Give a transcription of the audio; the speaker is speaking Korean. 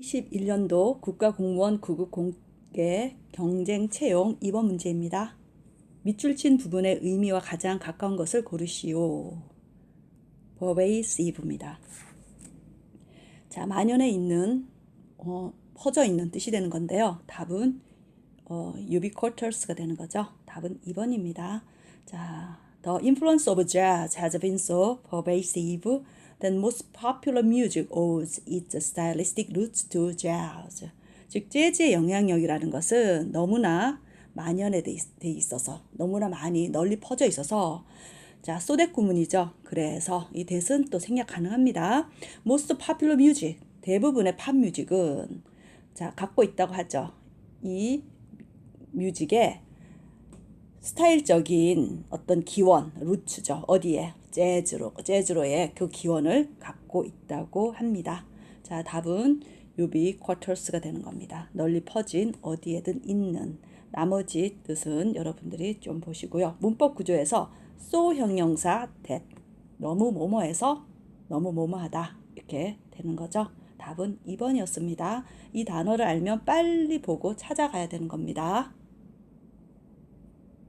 21년도 국가공무원 구급 공개 경쟁 채용 2번 문제입니다. 밑줄 친 부분의 의미와 가장 가까운 것을 고르시오. pervasive입니다. 자, 만연해 있는, 어, 퍼져 있는 뜻이 되는 건데요. 답은 어, ubiquitous가 되는 거죠. 답은 2번입니다. 자, the influence of jazz has been so pervasive that most popular music owes its stylistic roots to jazz. 즉, 재즈의 영향력이라는 것은 너무나 만연해 돼 있어서, 너무나 많이 널리 퍼져 있어서, 자, 소댓 구문이죠. 그래서 이 대은 또 생략 가능합니다. most popular music, 대부분의 팝 뮤직은, 자, 갖고 있다고 하죠. 이 뮤직의 스타일적인 어떤 기원, 루츠죠. 어디에? 재즈로, 재즈로의 그 기원을 갖고 있다고 합니다. 자, 답은 유비 쿼터스가 되는 겁니다. 널리 퍼진 어디에든 있는 나머지 뜻은 여러분들이 좀 보시고요. 문법 구조에서 so 형용사 that 너무 뭐뭐해서 너무 뭐뭐하다 이렇게 되는 거죠. 답은 2번이었습니다. 이 단어를 알면 빨리 보고 찾아가야 되는 겁니다.